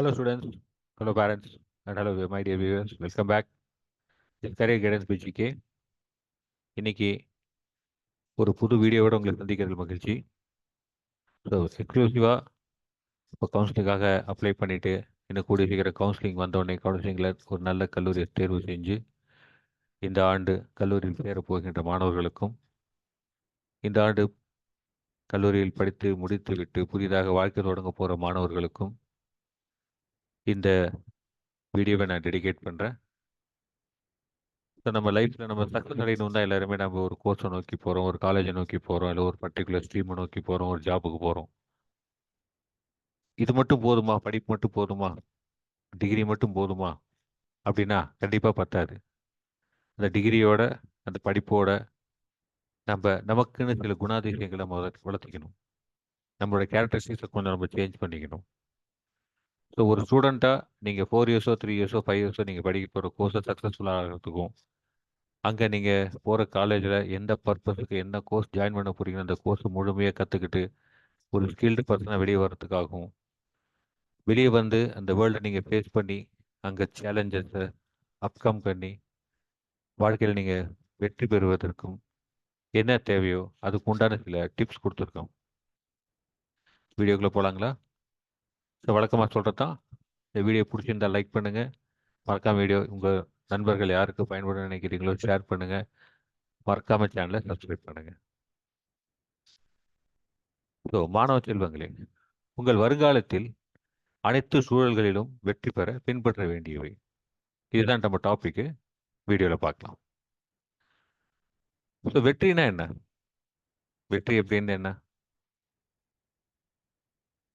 Hello students, hello parents, and hello my dear viewers. Welcome back. This career guidance by இன்னைக்கு ஒரு புது வீடியோவோட உங்களை சந்திக்கிறது மகிழ்ச்சி ஸோ எக்ஸ்க்ளூசிவாக இப்போ கவுன்சிலிங்காக அப்ளை பண்ணிவிட்டு இன்னும் கூடிய சீக்கிரம் கவுன்சிலிங் வந்தோடனே கவுன்சிலிங்கில் ஒரு நல்ல கல்லூரியை தேர்வு செஞ்சு இந்த ஆண்டு கல்லூரியில் சேரப் போகின்ற மாணவர்களுக்கும் இந்த ஆண்டு கல்லூரியில் படித்து முடித்துவிட்டு புதிதாக வாழ்க்கை தொடங்க போகிற மாணவர்களுக்கும் இந்த வீடியோவை நான் டெடிகேட் பண்ணுறேன் ஸோ நம்ம லைஃப்பில் நம்ம சக்ஸஸ் அடையணும் தான் எல்லாருமே நம்ம ஒரு கோர்ஸை நோக்கி போகிறோம் ஒரு காலேஜை நோக்கி போகிறோம் இல்லை ஒரு பர்டிகுலர் ஸ்ட்ரீமை நோக்கி போகிறோம் ஒரு ஜாபுக்கு போகிறோம் இது மட்டும் போதுமா? படிப்பு மட்டும் போதுமா? டிகிரி மட்டும் போதுமா? அப்படின்னா கண்டிப்பாக பத்தாது. அந்த டிகிரியோட அந்த படிப்போட நம்ம நமக்குன்னு சில குணாதிசயங்களை நம்ம வளர்த்திக்கணும். நம்மளோட கேரக்டரிஸ்டிக்ஸை கொஞ்சம் நம்ம சேஞ்ச் பண்ணிக்கணும். ஸோ ஒரு ஸ்டூடெண்ட்டாக நீங்கள் ஃபோர் இயர்ஸோ த்ரீ இயர்ஸோ ஃபைவ் இயர்ஸோ நீங்கள் படிக்க போகிற கோர்ஸை சக்ஸஸ்ஃபுல்லாக ஆகிறதுக்கும் அங்கே நீங்கள் போகிற காலேஜில் எந்த பர்பஸுக்கு என்ன கோர்ஸ் ஜாயின் பண்ண போகிறீங்களோ அந்த கோர்ஸ் முழுமையாக கற்றுக்கிட்டு ஒரு ஸ்கில்டு பர்சனாக வெளியே வர்றதுக்காகவும் வெளியே வந்து அந்த வேர்ல்டை நீங்கள் ஃபேஸ் பண்ணி அங்கே சேலஞ்சஸை அப்கம் பண்ணி வாழ்க்கையில் நீங்கள் வெற்றி பெறுவதற்கும் என்ன தேவையோ அதுக்கு உண்டான சில டிப்ஸ் கொடுத்துருக்கோம். வீடியோக்குள்ளே போகலாங்களா ஸோ வழக்கமாக சொல்கிறது தான் இந்த வீடியோ பிடிச்சிருந்தா லைக் பண்ணுங்கள் மறக்காமல் வீடியோ உங்கள் நண்பர்கள் யாருக்கு பயன்பட நினைக்கிறீங்களோ ஷேர் பண்ணுங்கள் மறக்காமல் சேனலை சப்ஸ்கிரைப் பண்ணுங்கள் ஸோ மாணவ செல்வங்களே உங்கள் வருங்காலத்தில் அனைத்து சூழல்களிலும் வெற்றி பெற பின்பற்ற வேண்டியவை. இதுதான் நம்ம டாப்பிக்கு வீடியோவில் பார்க்கலாம். ஸோ வெற்றினா என்ன? வெற்றி எப்படின்னு என்ன?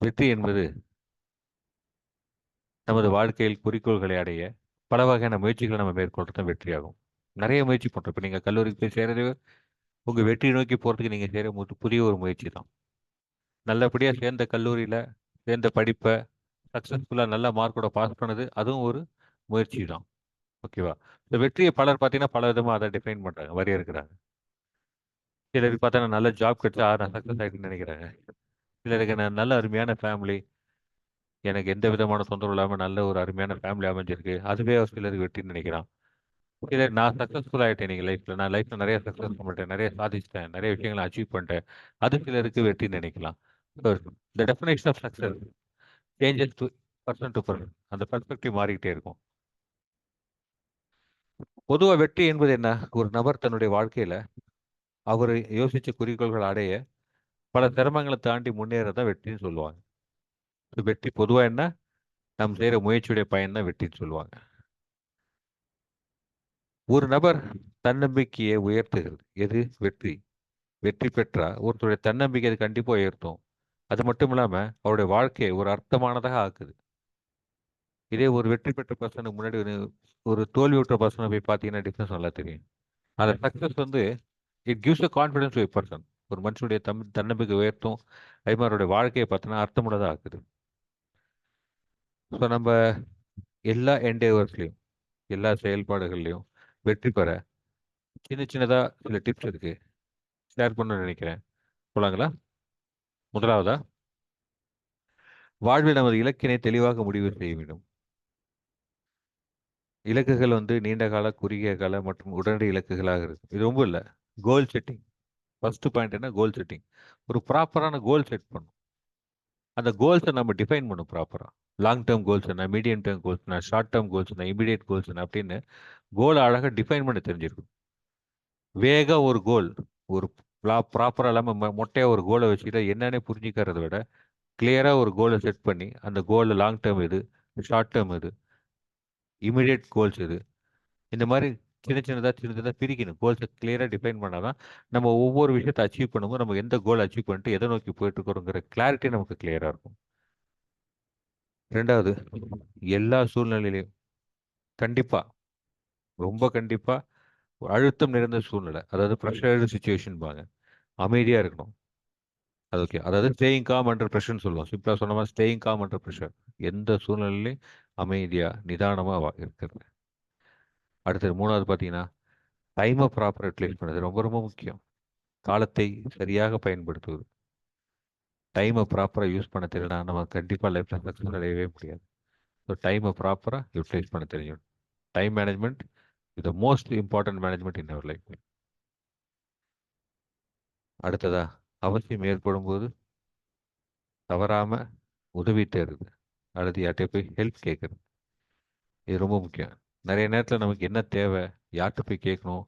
வெற்றி என்பது நமது வாழ்க்கையில் குறிக்கோள்களை அடைய பல வகையான முயற்சிகளை நம்ம மேற்கொள்றது தான் வெற்றியாகும். நிறைய முயற்சி பண்ணுறோம் இப்போ நீங்கள் கல்லூரிக்கு போய் சேர்றது உங்கள் வெற்றி நோக்கி போகிறதுக்கு நீங்கள் சேர புதிய ஒரு முயற்சி தான். நல்லபடியாக சேர்ந்த கல்லூரியில் சேர்ந்த படிப்பை சக்ஸஸ்ஃபுல்லாக நல்ல மார்க்கோட பாஸ் பண்ணது அதுவும் ஒரு முயற்சி தான். ஓகேவா இந்த வெற்றியை பலர் பார்த்தீங்கன்னா பல விதமாக அதை டிஃபைன் பண்ணுறாங்க வரையறுக்கிறாங்க. சிலருக்கு பார்த்தா நல்ல ஜாப் கிடைச்சா நான் சக்ஸஸ் ஆகிட்டுன்னு நினைக்கிறாங்க. சிலருக்கு நான் நல்ல அருமையான ஃபேமிலி எனக்கு எந்த விதமான தொந்தரவு இல்லாமல் நல்ல ஒரு அருமையான ஃபேமிலி அமைஞ்சிருக்கு. அதுவே ஒரு சிலருக்கு வெற்றின்னு நினைக்கிறான். சிலர் நான் சக்ஸஸ்ஃபுல் ஆகிட்டேன் நீங்கள் லைஃப்பில் நான் லைஃப்பில் நிறைய சக்ஸஸ் பண்ணிட்டேன் நிறைய சாதிச்சிட்டேன் நிறைய விஷயங்களை அச்சீவ் பண்ணிட்டேன். அது சிலருக்கு வெற்றின்னு நினைக்கலாம். The definition of success changes to person to person அந்த பர்ஸ்பெக்டிவ் மாறிக்கிட்டே இருக்கும். பொதுவாக வெற்றி என்பது என்ன? ஒரு நபர் தன்னுடைய வாழ்க்கையில் அவர் யோசித்த குறிக்கோள்கள் அடைய பல சிரமங்களை தாண்டி முன்னேறதான் வெற்றின்னு சொல்லுவாங்க. வெற்றி பொதுவாக என்ன? நாம் செய்கிற முயற்சியுடைய பயன் தான் வெற்றின்னு சொல்லுவாங்க. ஒரு நபர் தன்னம்பிக்கையை உயர்த்துகிறது. எது? வெற்றி. வெற்றி பெற்றா ஒருத்தருடைய தன்னம்பிக்கை அது கண்டிப்பாக உயர்த்தும். அது மட்டும் இல்லாமல் அவருடைய வாழ்க்கையை ஒரு அர்த்தமானதாக ஆக்குது. இதே ஒரு வெற்றி பெற்ற பர்சனுக்கு முன்னாடி ஒரு தோல்வி விட்ட பர்சனை போய் பார்த்தீங்கன்னா டிஃப்ரென்ஸ் நல்லா தெரியும். அந்த சக்ஸஸ் வந்து it gives a confidence to person ஒரு மனுஷனுடைய தம் தன்னம்பிக்கை உயர்த்தும். அதே மாதிரி அவருடைய வாழ்க்கையை பார்த்தோன்னா அர்த்தமுள்ளதாக ஆக்குது. ஸோ நம்ம எல்லா என்டேவர்ஸ்லையும் எல்லா செயல்பாடுகள்லையும் வெற்றி பெற சின்ன சின்னதாக சில டிப்ஸ் இருக்குது ஷேர் பண்ண நினைக்கிறேன். போலாங்களா? முதலாவதா வாழ்வில் நமது இலக்கினை தெளிவாக முடிவு செய்ய வேண்டும். இலக்குகள் வந்து நீண்ட கால குறுகிய கால மற்றும் உடனடி இலக்குகளாக இருக்கு இது ரொம்ப இல்லை. கோல் செட்டிங் ஃபர்ஸ்ட் பாயிண்ட் என்ன? கோல் செட்டிங் ஒரு ப்ராப்பரான கோல் செட் பண்ணும் அந்த கோல்ஸை நம்ம டிஃபைன் பண்ணும் ப்ராப்பராக லாங் டேர்ம் கோல்ஸ் என்ன மீடியம் டேர்ம் கோல்ஸ் என்ன ஷார்ட் டேர்ம் கோல்ஸ் என்ன இமீடியட் கோல்ஸ் என்ன அப்படின்னு கோலை அழகாக டிஃபைன் பண்ண தெரிஞ்சிருக்கும் வேக ஒரு கோல் ஒரு ப்ராப்பராக இல்லாமல் மொட்டையாக ஒரு கோலை வச்சுக்கிட்டா என்னன்னே புரிஞ்சிக்கிறத விட கிளியராக ஒரு கோலை செட் பண்ணி அந்த கோலில் லாங் டேர்ம் இது ஷார்ட் டேர்ம் இது இமீடியட் கோல்ஸ் இது இந்த மாதிரி சின்ன சின்னதாக சின்ன சின்னதாக பிரிக்கணும் கோல்ஸை கிளியராக டிஃபைன் பண்ணால் தான் நம்ம ஒவ்வொரு விஷயத்தை அச்சீவ் பண்ணும்போது நம்ம எந்த கோல் அச்சீவ் பண்ணிட்டு எதை நோக்கி போயிட்டுருக்கோங்கிற கிளாரிட்டி நமக்கு கிளியராக இருக்கும். ரெண்டாவது எல்லா சூழ்நிலையிலையும் கண்டிப்பாக ரொம்ப கண்டிப்பாக அழுத்தம் நிறைந்த சூழ்நிலை அதாவது ப்ரெஷர்டு சுச்சுவேஷன் பாங்க அமைதியாக இருக்கணும். அது ஓகே அதாவது ஸ்டேயிங் காம் அண்டர் ப்ரெஷர்னு சொல்லுவோம். சிம்பிளாக சொன்ன மாதிரி ஸ்டேயிங் காம் அண்டர் ப்ரெஷர் எந்த சூழ்நிலையிலையும் அமைதியாக நிதானமாக இருக்கிறது. அடுத்தது மூணாவது பார்த்தீங்கன்னா டைமை ப்ராப்பர் யூட்டிலைஸ் பண்ணுறது ரொம்ப ரொம்ப முக்கியம். காலத்தை சரியாக பயன்படுத்துவது. டைமை ப்ராப்பராக யூஸ் பண்ண தெரியலனா நம்ம கண்டிப்பாக லைஃப்பில் சக்ஸஸ் அடையவே முடியாது. ஸோ டைமை ப்ராப்பராக யூட்டிலைஸ் பண்ண தெரியும். டைம் மேனேஜ்மெண்ட் இது most important management in our life அடுத்ததா அவசியம் ஏற்படும் போது தவறாமல் உதவி தேடுறது அல்லது யார்கிட்ட போய் ஹெல்ப் கேட்குறது. இது ரொம்ப முக்கியம். நிறைய நேரத்தில் நமக்கு என்ன தேவை? யார்கிட்ட போய் கேட்கணும்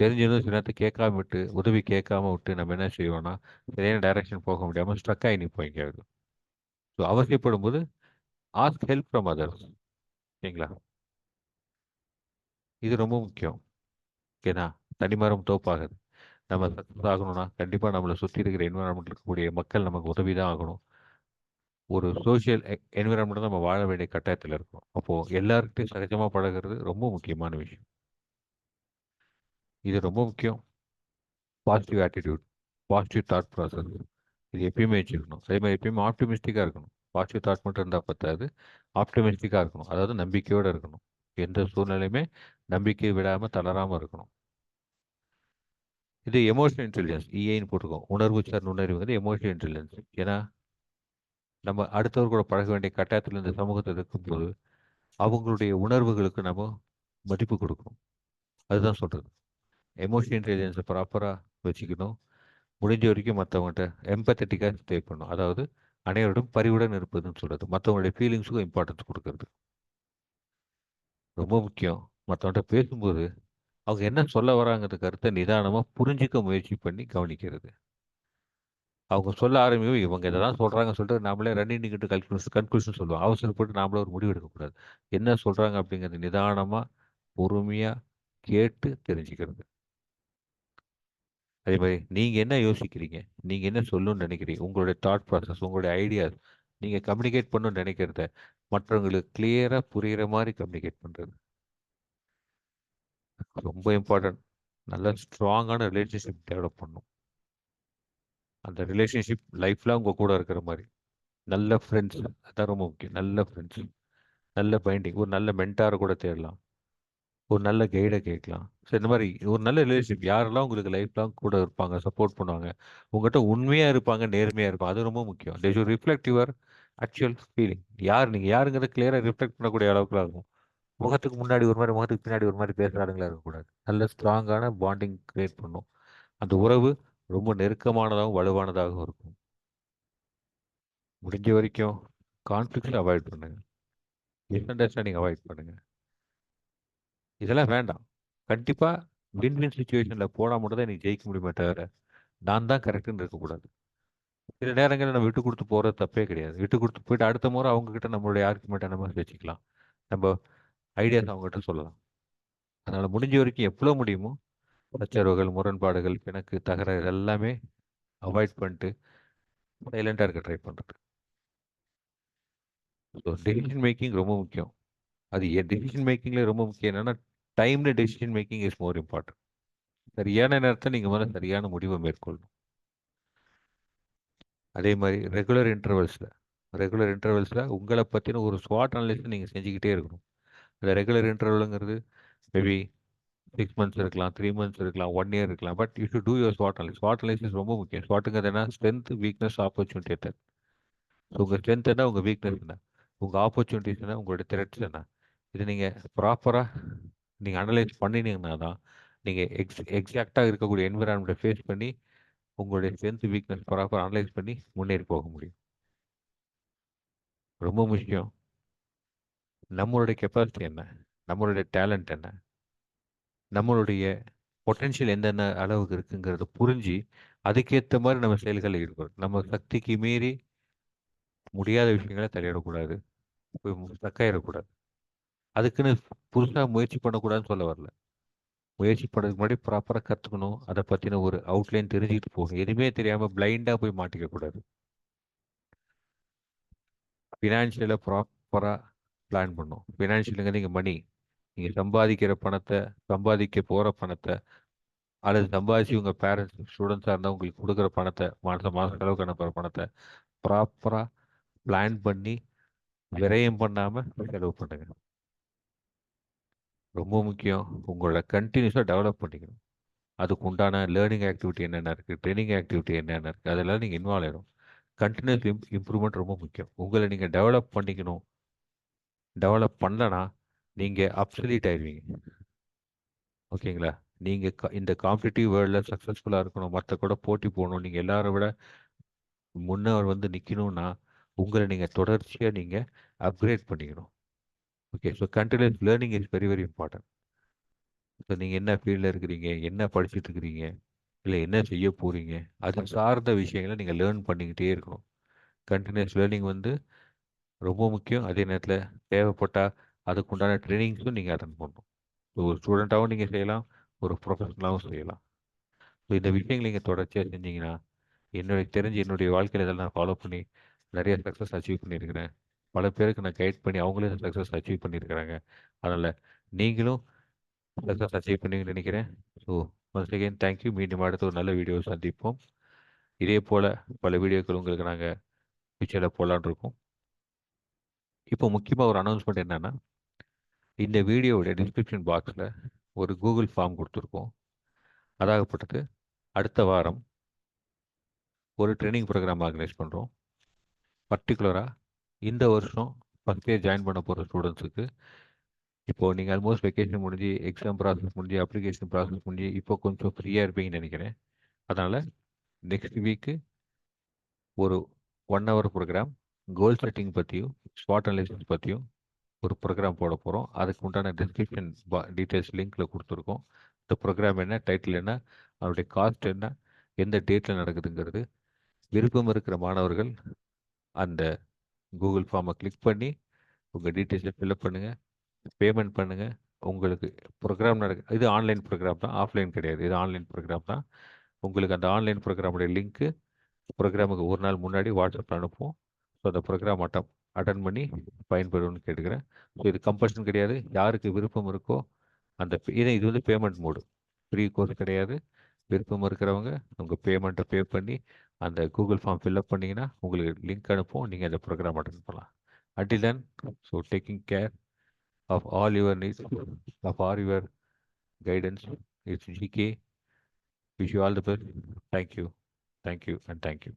தெரிஞ்சதும் சில நேரத்தை கேட்காம விட்டு உதவி கேட்காம விட்டு நம்ம என்ன செய்வோம்னா சரியான டைரக்ஷன் போக முடியாமல் ஸ்ட்ரக் ஆகி நிற்போம் எங்கேயாவது. ஸோ அவசியப்படும் போது ஆஸ்க் ஹெல்ப் ஃப்ரம் அதர்ஸ் ஓகேங்களா இது ரொம்ப முக்கியம். ஓகேனா தனிமரம் தோப்பாகுது. நம்ம சக்ஸஸ் ஆகணும்னா கண்டிப்பாக நம்மளை சுற்றி இருக்கிற என்விரான்மெண்ட் இருக்கக்கூடிய மக்கள் நமக்கு உதவி தான் ஆகணும். ஒரு சோஷியல் என்விரான்மெண்ட் நம்ம வாழ வேண்டிய கட்டாயத்தில் இருக்கணும். அப்போது எல்லாருக்கிட்டையும் சகஜமாக பழகிறது ரொம்ப முக்கியமான விஷயம். இது ரொம்ப முக்கியம். Positive attitude positive thought process இது எப்பயுமே வச்சுருக்கணும். அதே மாதிரி எப்பயுமே ஆப்டிமிஸ்டிக்காக இருக்கணும். பாசிட்டிவ் தாட் மட்டும் இருந்தால் பத்தாது. ஆப்டிமிஸ்டிக்காக இருக்கணும். அதாவது நம்பிக்கையோடு இருக்கணும். எந்த சூழ்நிலையுமே நம்பிக்கை விடாமல் தளராமல் இருக்கணும். இது எமோஷனல் இன்டெலிஜென்ஸ் இஏன்னு போட்டிருக்கோம். உணர்வு சார் வந்து எமோஷனல் இன்டெலிஜென்ஸ் ஏன்னா நம்ம அடுத்தவர் கூட பழக வேண்டிய கட்டாயத்தில் இந்த சமூகத்தில் இருக்கும்போது அவங்களுடைய உணர்வுகளுக்கு நம்ம மதிப்பு கொடுக்கணும். அதுதான் சொல்கிறது எமோஷனல் இன்டெலிஜென்ஸை ப்ராப்பராக வச்சுக்கணும். முடிஞ்ச வரைக்கும் மற்றவங்கள்ட்ட எம்பத்தட்டிக்காக ஸ்டே பண்ணணும். அதாவது அனைவரிடம் பரிவுடன் இருப்பதுன்னு சொல்கிறது மற்றவங்களுடைய ஃபீலிங்ஸுக்கும் இம்பார்ட்டன்ஸ் கொடுக்கறது. ரொம்ப முக்கியம். மற்றவங்கள்ட்ட பேசும்போது அவங்க என்ன சொல்ல வராங்கிறது கருத்தை நிதானமாக புரிஞ்சிக்க முயற்சி பண்ணி கவனிக்கிறது. அவங்க சொல்ல ஆரம்பிக்கும் இவங்க இதை தான் சொல்கிறாங்க சொல்லிட்டு நாமளே ரன்னிங் நிக்கிட்டு கல்குலேஷன் கன்க்ளூஷன் சொல்லுவோம். அவசரப்பட்டு நாமளே ஒரு முடிவு எடுக்கக்கூடாது. என்ன சொல்கிறாங்க அப்படிங்கிறது நிதானமாக பொறுமையாக கேட்டு தெரிஞ்சுக்கிறது. அதே மாதிரி நீங்கள் என்ன யோசிக்கிறீங்க? நீங்கள் என்ன சொல்லணும்னு நினைக்கிறீங்க? உங்களுடைய தாட் ப்ராசஸ் உங்களுடைய ஐடியாஸ் நீங்கள் கம்யூனிகேட் பண்ணணும்னு நினைக்கிறத மற்றவங்களுக்கு கிளியராக புரிகிற மாதிரி கம்யூனிகேட் பண்ணுறது ரொம்ப இம்பார்ட்டன்ட் நல்ல ஸ்ட்ராங்கான ரிலேஷன்ஷிப் டெவலப் பண்ணும் அந்த ரிலேஷன்ஷிப் லைஃப்பில் உங்கள் கூட இருக்கிற மாதிரி நல்ல ஃப்ரெண்ட்ஸ் அதான் ரொம்ப முக்கியம். நல்ல ஃப்ரெண்ட்ஸ் நல்ல பைண்டிங் ஒரு நல்ல மென்டாரை கூட தேடலாம். ஒரு நல்ல கைடை கேட்கலாம். ஸோ இந்த மாதிரி ஒரு நல்ல ரிலேஷன்ஷிப் யாரெல்லாம் உங்களுக்கு லைஃப் லாங் கூட இருப்பாங்க சப்போர்ட் பண்ணுவாங்க உங்கள்கிட்ட உண்மையாக இருப்பாங்க நேர்மையாக இருப்பாங்க அது ரொம்ப முக்கியம். They should reflect your actual feeling யார் நீங்கள் யாருங்கிறத கிளியராக ரிஃப்ளெக்ட் பண்ணக்கூடிய அளவுக்குலாம் இருக்கும். முகத்துக்கு முன்னாடி ஒரு மாதிரி முகத்துக்கு பின்னாடி ஒரு மாதிரி பேசுகிறாளுங்களா இருக்கக்கூடாது. நல்ல ஸ்ட்ராங்கான பாண்டிங் க்ரியேட் பண்ணும். அந்த உறவு ரொம்ப நெருக்கமானதாகவும் வலுவானதாகவும் இருக்கும். முடிஞ்ச வரைக்கும் கான்ஃப்ளிக்ஸை அவாய்ட் பண்ணுங்கள் மிஸ் அண்டர்ஸ்டாண்டிங் அவாய்ட் பண்ணுங்கள் இதெல்லாம் வேண்டாம். கண்டிப்பாக வின் வின் சுச்சுவேஷனில் போனால் மட்டும் தான் எனக்கு ஜெயிக்க முடியுமே தவிர நான் தான் கரெக்டுன்னு இருக்கக்கூடாது சில நேரங்களில் நம்ம விட்டு கொடுத்து போகிறது தப்பே கிடையாது. விட்டு கொடுத்து போயிட்டு அடுத்த முறை அவங்கக்கிட்ட நம்மளுடைய ஆர்குமெண்ட்டை நம்ம வச்சுக்கலாம். நம்ம ஐடியாஸ் அவங்ககிட்ட சொல்லலாம். அதனால் முடிஞ்ச வரைக்கும் எவ்வளோ முடியுமோ சச்சரவுகள் முரண்பாடுகள் எனக்கு தகராறு எல்லாமே அவாய்ட் பண்ணிட்டு சைலண்டாக இருக்க ட்ரை பண்ணுறது ஸோ டெசிஷன் மேக்கிங் ரொம்ப முக்கியம். அது டெசிஷன் மேக்கிங்கில் ரொம்ப முக்கியம் என்னென்னா டைம்ல decision making is more important சரியான நேரத்தை நீங்கள் முதல்ல சரியான முடிவை மேற்கொள்ளணும். அதே மாதிரி ரெகுலர் இன்டர்வல்ஸில் ரெகுலர் இன்டர்வல்ஸில் உங்களை பற்றின ஒரு ஸ்வாட் அனலைஸ் நீங்கள் செஞ்சுக்கிட்டே இருக்கணும். அந்த ரெகுலர் இன்டர்வலுங்கிறது மேபி சிக்ஸ் மந்த்ஸ் இருக்கலாம் த்ரீ மந்த்ஸ் இருக்கலாம் ஒன் இயர் இருக்கலாம். But you should do your Swat analyse Swat analysis ரொம்ப முக்கியம். ஸ்வாட்டுங்கிறது என்ன ஸ்ட்ரென்த் வீக்னஸ் ஆப்பர்ச்சுனிட்டி எத்தனை ஸோ உங்கள் ஸ்ட்ரென்த் என்ன? உங்கள் வீக்னஸ் என்ன? உங்கள் ஆப்பர்ச்சுனிட்டிஸ் என்ன? உங்களுடைய த்ரெட்ஸ் என்ன? இது நீங்கள் ப்ராப்பராக நீங்கள் அனலைஸ் பண்ணினீங்கன்னா தான் நீங்கள் எக்ஸ் எக்ஸாக்டாக இருக்கக்கூடிய என்விரான்மெண்ட்டை ஃபேஸ் பண்ணி உங்களுடைய ஸ்ட்ரென்த் வீக்னஸ் ப்ராப்பர் அனலைஸ் பண்ணி முன்னேறி போக முடியும். ரொம்ப முக்கியம். நம்மளுடைய கெப்பாசிட்டி என்ன? நம்மளுடைய டேலண்ட் என்ன? நம்மளுடைய பொட்டென்ஷியல் என்னென்ன அளவுக்கு இருக்குங்கிறத புரிஞ்சு அதுக்கேற்ற மாதிரி நம்ம செயல்களில் ஈடுபடும் நம்ம சக்திக்கு மீறி முடியாத விஷயங்களை தலையிடக்கூடாது தக்காயிடக்கூடாது அதுக்குன்னு புதுசாக முயற்சி பண்ணக்கூடாதுன்னு சொல்ல வரல. முயற்சி பண்ணுறதுக்கு முன்னாடி ப்ராப்பராக கற்றுக்கணும் அதை பற்றின ஒரு அவுட்லைன் தெரிஞ்சுக்கிட்டு போகணும். எதுவுமே தெரியாமல் பிளைண்டாக போய் மாட்டிக்கக்கூடாது. ஃபினான்ஷியலை ப்ராப்பராக பிளான் பண்ணும் ஃபினான்ஷியலுங்கிறது நீங்கள் மணி நீங்கள் சம்பாதிக்கிற பணத்தை சம்பாதிக்க போகிற பணத்தை அல்லது சம்பாதிச்சு உங்கள் பேரண்ட்ஸ் ஸ்டூடெண்ட்ஸாக இருந்தால் உங்களுக்கு கொடுக்குற பணத்தை மாதம் மாதம் செலவுக்கு அனுப்புகிற பணத்தை ப்ராப்பராக பிளான் பண்ணி விரயம் பண்ணாமல் செலவு பண்ணுங்க. ரொம்ப முக்கியம். உங்களோட கண்டினியூஸாக டெவலப் பண்ணிக்கணும். அதுக்கு உண்டான லேர்னிங் ஆக்டிவிட்டி என்னென்ன இருக்குது ட்ரைனிங் ஆக்டிவிட்டி என்னென்ன இருக்குது அதெல்லாம் நீங்கள் இன்வால்வ் ஆகிடும் கண்டினியூஸ் இம் இம்ப்ரூவ்மெண்ட் ரொம்ப முக்கியம். உங்களை நீங்கள் டெவலப் பண்ணிக்கணும். டெவலப் பண்ணலன்னா நீங்கள் அப்சலீட் ஆயிடுவீங்க. ஓகேங்களா? நீங்கள் க இந்த காம்படிட்டிவ் வேர்ல்டில் சக்ஸஸ்ஃபுல்லாக இருக்கணும் மற்ற கூட போட்டி போகணும் நீங்கள் எல்லாரை விட முன்னவர் வந்து நிற்கணும்னா உங்களை நீங்கள் தொடர்ச்சியாக நீங்கள் அப்கிரேட் பண்ணிக்கணும். Okay so continuous learning is very very important so நீங்கள் என்ன ஃபீல்டில் இருக்கிறீங்க என்ன படிச்சுட்டு இருக்கிறீங்க இல்லை என்ன செய்ய போகிறீங்க அது சார்ந்த விஷயங்களை நீங்கள் லேர்ன் பண்ணிக்கிட்டே இருக்கணும். கண்டினியூஸ் லேர்னிங் வந்து ரொம்ப முக்கியம். அதே நேரத்தில் தேவைப்பட்டால் அதுக்குண்டான ட்ரைனிங்ஸும் நீங்கள் அட்டன் பண்ணணும். ஸோ ஒரு ஸ்டூடெண்ட்டாகவும் நீங்கள் செய்யலாம் ஒரு ப்ரொஃபஷனலாகவும் செய்யலாம். ஸோ இந்த விஷயங்கள் நீங்கள் தொடர்ச்சியாக செஞ்சீங்கன்னா என்னுடைய தெரிஞ்சு என்னுடைய வாழ்க்கையில் இதெல்லாம் நான் ஃபாலோ பண்ணி நிறைய சக்ஸஸ் அச்சீவ் பண்ணியிருக்கிறேன். பல பேருக்கு நான் கைட் பண்ணி அவங்களே சக்ஸஸ் அச்சீவ் பண்ணியிருக்கிறாங்க. அதனால் நீங்களும் சக்ஸஸ் அச்சீவ் பண்ணுவீங்கன்னு நினைக்கிறேன். ஸோ ஒன்ஸ் அகெயின் தேங்க்யூ மீண்டும் அடுத்த ஒரு நல்ல வீடியோ சந்திப்போம். இதே போல் பல வீடியோக்கள் உங்களுக்கு நாங்கள் ஃபியூச்சரில் போகலான் இருக்கோம். இப்போ முக்கியமாக ஒரு அனௌன்ஸ்மெண்ட் என்னென்னா இந்த வீடியோவுடைய டிஸ்கிரிப்ஷன் பாக்ஸில் ஒரு கூகுள் ஃபார்ம் கொடுத்துருக்கோம். அதாகப்பட்டது. அடுத்த வாரம் ஒரு ட்ரைனிங் ப்ரோக்ராம் ஆர்கனைஸ் பண்ணுறோம் பர்டிகுலராக இந்த வருஷம் ஃபஸ்ட்டே ஜாயின் பண்ண போகிற ஸ்டூடெண்ட்ஸுக்கு இப்போது நீங்கள் ஆல்மோஸ்ட் வெக்கேஷன் முடிஞ்சு எக்ஸாம் ப்ராசஸ் முடிஞ்சு அப்ளிகேஷன் ப்ராசஸ் முடிஞ்சு இப்போ கொஞ்சம் ஃப்ரீயாக இருப்பீங்கன்னு நினைக்கிறேன். அதனால் நெக்ஸ்ட் வீக்கு ஒரு one hour program goal setting பற்றியும் ஸ்பாட் அனலிசிஸ் பற்றியும் ஒரு ப்ரோக்ராம் போட போகிறோம் அதுக்கு உண்டான டிஸ்கிரிப்ஷன் பா டீட்டெயில்ஸ் லிங்க்கில் கொடுத்துருக்கோம். இந்த ப்ரோக்ராம் என்ன டைட்டில் என்ன அதனுடைய காஸ்ட் என்ன எந்த டேட்டில் நடக்குதுங்கிறது விருப்பம் இருக்கிற மாணவர்கள் அந்த கூகுள் ஃபார்மை கிளிக் பண்ணி உங்கள் டீட்டெயில்ஸை ஃபில்அப் பண்ணுங்கள் பேமெண்ட் பண்ணுங்கள் உங்களுக்கு ப்ரோக்ராம் நடக்கு இது ஆன்லைன் ப்ரோக்ராம் தான் ஆஃப்லைன் கிடையாது. இது ஆன்லைன் ப்ரோக்ராம் தான். உங்களுக்கு அந்த ஆன்லைன் ப்ரோக்ராமுடைய லிங்க்கு ப்ரோக்ராமுக்கு ஒரு நாள் முன்னாடி வாட்ஸ்அப்பில் அனுப்புவோம். ஸோ அந்த ப்ரோக்ராம் அட்டம் அட்டன் பண்ணி பயன்படும்னு கேட்டுக்கிறேன். ஸோ இது கம்பல்ஷன் கிடையாது. யாருக்கு விருப்பம் இருக்கோ அந்த இதை இது வந்து பேமெண்ட் மோடு ஃப்ரீ கோர்ஸ் கிடையாது. விருப்பம் இருக்கிறவங்க உங்கள் பேமெண்ட்டை பே பண்ணி அந்த கூகுள் ஃபார்ம் ஃபில்அப் பண்ணிங்கன்னா உங்களுக்கு லிங்க் அனுப்பும் நீங்கள் அந்த ப்ரோக்ராம் அட்டன் பண்ணலாம். Until then so taking care of all your needs of all your guidance it's GK wish you all the best thank you thank you and thank you